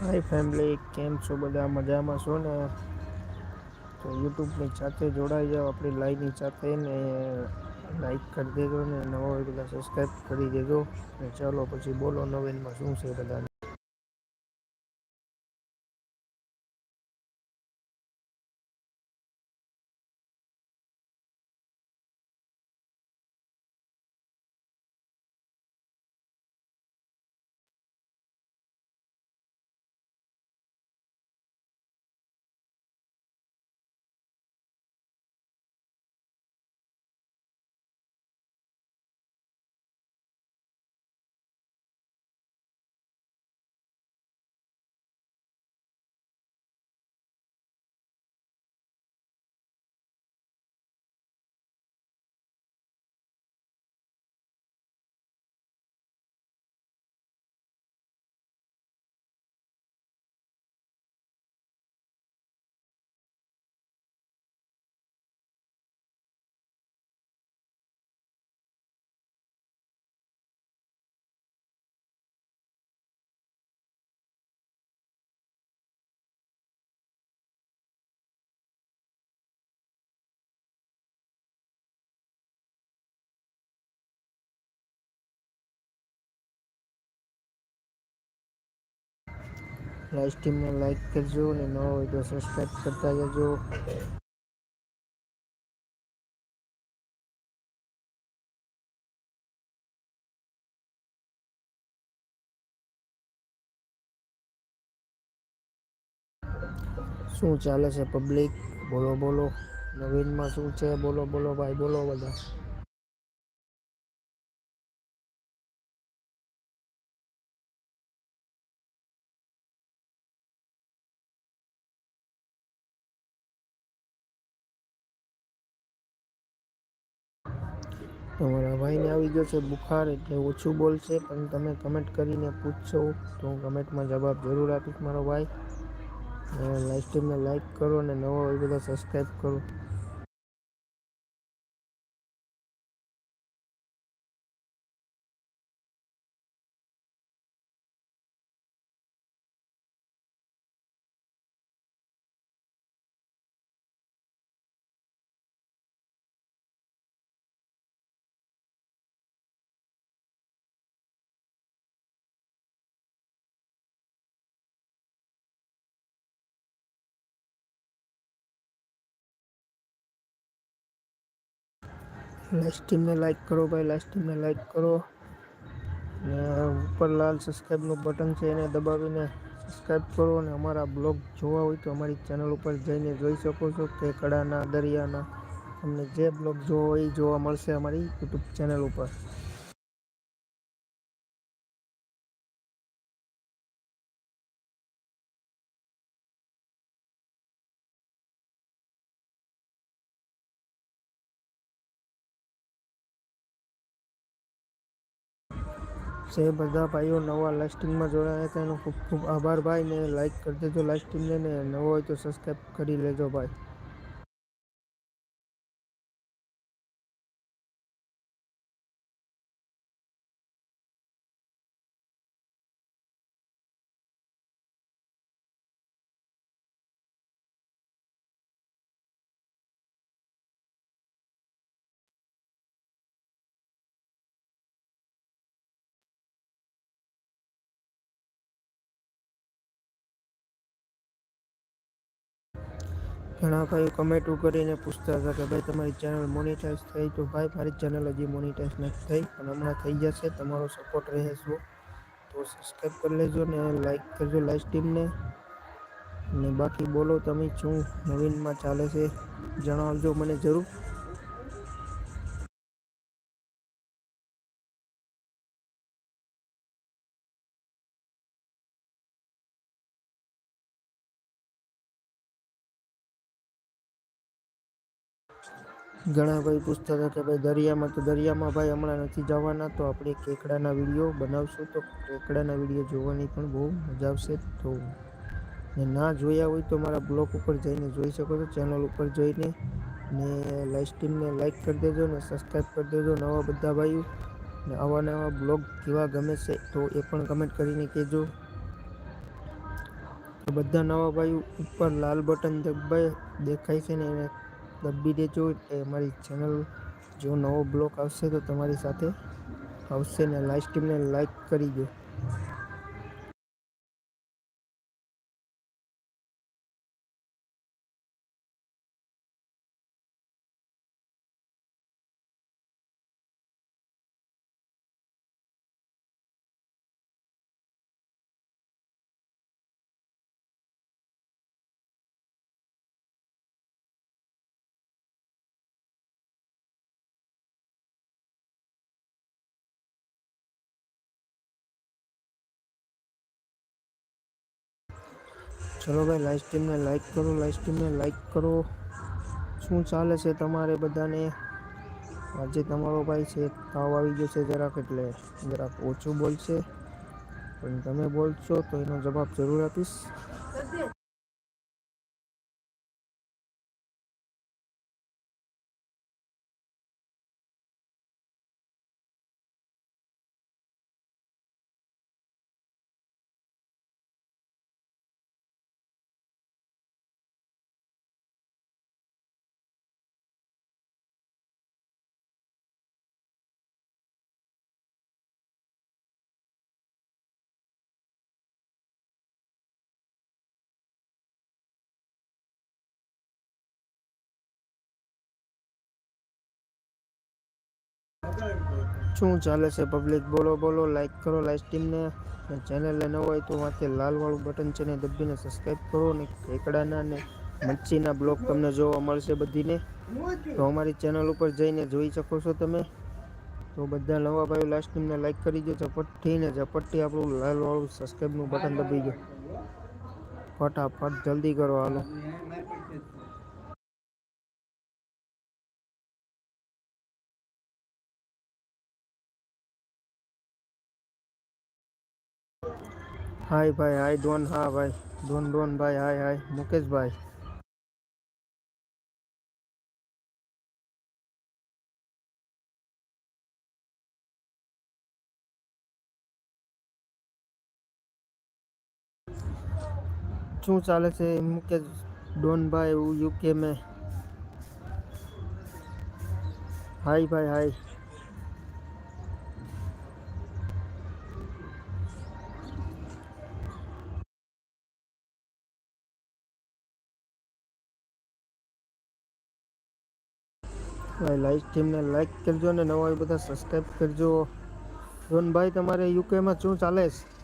High family કેમ છો બધા? મજામાં છો ને? તો યુટ્યુબની સાથે જોડાઈ જાઓ, આપણી લાઈવની સાથે ને લાઈક કરી દેજો ને, નવા હોય બધા સબસ્ક્રાઈબ કરી દેજો ને ચાલો પછી બોલો નવીનમાં શું છે બધાને. લાઈવ સ્ટ્રીમને લાઈક કરજો અને ન હોય તો સબસ્ક્રાઈબ કરતા જજો શું ચાલે છે પબ્લિક બોલો બોલો. નવીનમાં શું છે? બોલો બોલો, ભાઈ, બોલો બધા. તમારા ભાઈને આવી ગયો છે બુખાર એટલે ઓછું બોલશે, પણ તમે કમેન્ટ કરીને પૂછશો તો હું કમેન્ટમાં જવાબ જરૂર આપીશ મારો ભાઈ. લાઈવ સ્ટ્રીમને લાઈક કરો અને નવા હોય બધા સબસ્ક્રાઈબ કરો. લાઈવ સ્ટ્રીમને લાઈક કરો ભાઈ લાઈવ સ્ટ્રીમને લાઈક કરો. ને ઉપર લાલ સબસ્ક્રાઈબનું બટન છે એને દબાવીને સબસ્ક્રાઈબ કરો અને અમારા બ્લોગ જોવા હોય તો અમારી ચેનલ ઉપર જઈને જોઈ શકો છો કેકડાના દરિયાના. તમને જે બ્લોગ જોવો હોય એ જોવા મળશે અમારી યુટ્યુબ ચેનલ ઉપર. જે બધા ભાઈઓ નવા લાઈવ સ્ટ્રીમમાં જોડાયા હતા ખૂબ ખૂબ આભાર ભાઈ ને લાઈક કરી દેજો લાઈવ સ્ટ્રીમને ને નવો હોય તો સબસ્ક્રાઈબ કરી લેજો ભાઈ. ઘણા ભાઈઓ કમેન્ટો કરીને પૂછતા હતા કે ભાઈ તમારી ચેનલ મોનિટાઈઝ થઈ તો ભાઈ મારી ચેનલ હજી મોનિટાઈઝ નથી થઈ પણ હમણાં થઈ જશે, તમારો સપોર્ટ રહેશો. તો સબસ્ક્રાઈબ કરી લેજો ને લાઈક કરજો લાઈવ સ્ટ્રીમને ને. બાકી બોલો, તમે શું નવીનમાં ચાલે છે જણાવજો મને જરૂર. ઘણા ભાઈ પૂછતા હતા કે ભાઈ દરિયામાં તો દરિયામાં ભાઈ હમણાં નથી જવાના, તો આપણે કેકડાના વીડિયો બનાવશું. તો કેકડાના વીડિયો જોવાની પણ બહુ મજા આવશે તો ને ના જોયા હોય તો મારા બ્લોગ ઉપર જઈને જોઈ શકો છો, ચેનલ ઉપર જઈને. ને લાઈવ સ્ટ્રીમને લાઈક કરી દેજો ને સબસ્ક્રાઈબ કરી દેજો નવા બધા ભાઈઓ. ને આવા નવા બ્લોગ કેવા ગમે છે તો એ પણ કમેન્ટ કરીને કહેજો. બધા નવા ભાઈઓ ઉપર લાલ બટન દબાય, દેખાય છે ને એને દબી દેજો એ અમારી ચેનલ જો નવો બ્લોક આવશે તો તમારી સાથે આવશે ને લાઈવ સ્ટ્રીમને લાઈક કરી દો. ચલો ભાઈ લાઈવ સ્ટ્રીમને લાઈક કરો લાઈવ સ્ટ્રીમને લાઈક કરો. શું ચાલે છે તમારે બધાને? આજે તમારો ભાઈ છે, તાવ આવી ગયો છે જરાક, એટલે જરાક ઓછું બોલશે. પણ તમે બોલશો તો એનો જવાબ જરૂર આપીશ. શું ચાલે છે પબ્લિક બોલો બોલો લાઈક કરો લાઈવ સ્ટ્રીમને ચેનલને ન હોય તો માથે લાલવાળું બટન છે ને દબીને સબસ્ક્રાઈબ કરો ને કેકડાના ને મચ્છીના બ્લોગ તમને જોવા મળશે બધીને. તો અમારી ચેનલ ઉપર જઈને જોઈ શકો છો તમે. તો બધા નવા ભાઈઓ લાસ્ટ ટીમને લાઈક કરી દો ઝપટથી ને ઝપટથી આપણું લાલવાળું સબસ્ક્રાઈબનું બટન દબી દો ફટાફટ જલ્દી કરો હાલો. હાય ભાઈ હાય ડોન હા ભાઈ ડોન ડોન ભાઈ હાય હાય મુકેશભાઈ શું ચાલે છે મુકેશ ડોનભાઈ યુકે મેં હાય ભાઈ હાય ભાઈ લાઈવ ટીમને લાઈક કરજો ને નવા બધા સબસ્ક્રાઈબ કરજો. ડોનભાઈ તમારે યુકેમાં શું ચાલે છે?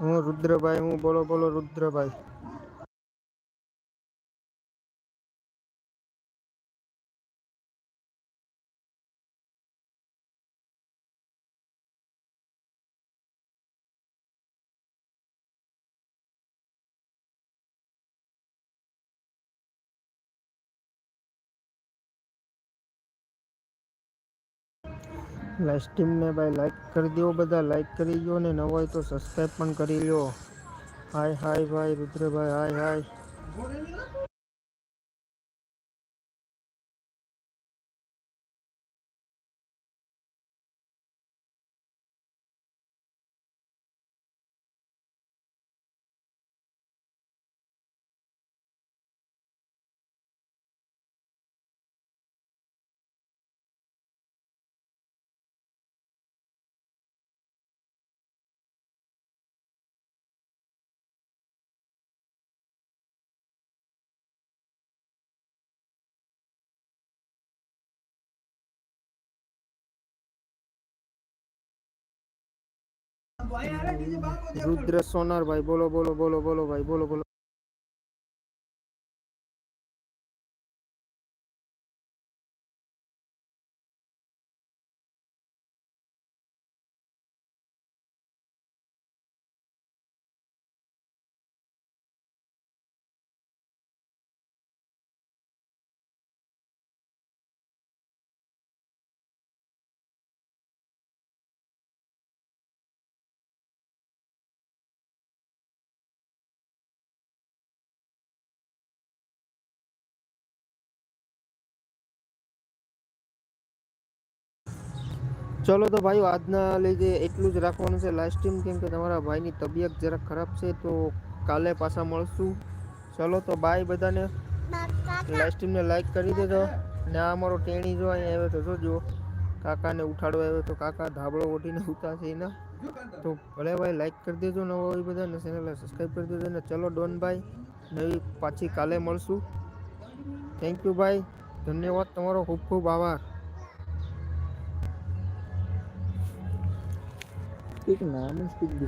હું રુદ્રભાઈ હું બોલો બોલો રુદ્રભાઈ લાઈવ સ્ટ્રીમને ભાઈ લાઈક કરી દો બધા લાઈક કરી દો ને ન હોય તો સબસ્ક્રાઈબ પણ કરી લો હાય હાય ભાઈ, રુદ્રભાઈ હાય હાય રુદ્ર સોનાર ભાઈ બોલો બોલો બોલો બોલો ભાઈ બોલો બોલો. ચલો તો ભાઈ આજના લીધે એટલું જ રાખવાનું છે લાસ્ટ ટાઈમ કેમ કે તમારા ભાઈની તબિયત જરાક ખરાબ છે તો કાલે પાછા મળશું. ચલો તો બાય બધાને. લાસ્ટ ટાઈમને લાઈક કરી દેજો. ને આ અમારો ટેણી જો અહીંયા આવ્યો તો જોજો કાકાને ઉઠાડવા આવ્યો તો કાકા ધાબળો ઓઢીને ઉતા છે એના. તો ભલે ભાઈ લાઈક કરી દેજો નવો હોય બધા ને ચેનલને સબસ્ક્રાઈબ કરી દેજો ને ચલો ડોન ભાઈ. નવી પાછી કાલે મળશું. થેન્ક યુ ભાઈ. ધન્યવાદ તમારો. ખૂબ ખૂબ આભાર. indignamos que